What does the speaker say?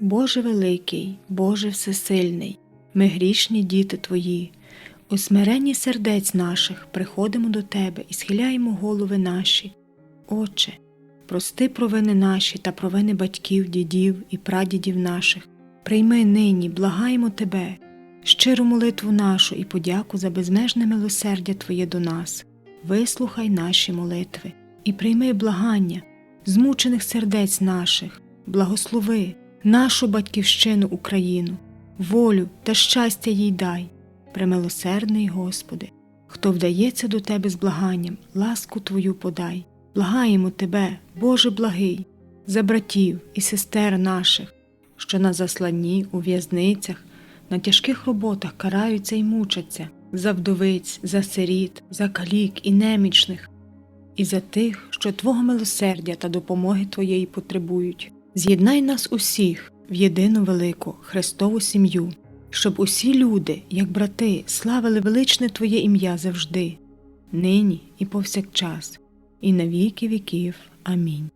Боже великий, Боже всесильний, ми грішні діти Твої. У смиренні сердець наших приходимо до Тебе і схиляємо голови наші. Отче, прости провини наші та провини батьків, дідів і прадідів наших. Прийми нині, благаємо Тебе, щиру молитву нашу і подяку за безмежне милосердя Твоє до нас. Вислухай наші молитви і прийми благання змучених сердець наших, благослови нашу батьківщину Україну, волю та щастя їй дай, премилосердний Господи, хто вдається до Тебе з благанням, ласку Твою подай, благаємо Тебе, Боже благий, за братів і сестер наших, що на засланні у в'язницях, на тяжких роботах караються і мучаться, за вдовиць, за сиріт, за калік і немічних, і за тих, що Твого милосердя та допомоги Твоєї потребують. З'єднай нас усіх в єдину велику Христову сім'ю, щоб усі люди, як брати, славили величне Твоє ім'я завжди, нині і повсякчас, і на віки віків. Амінь.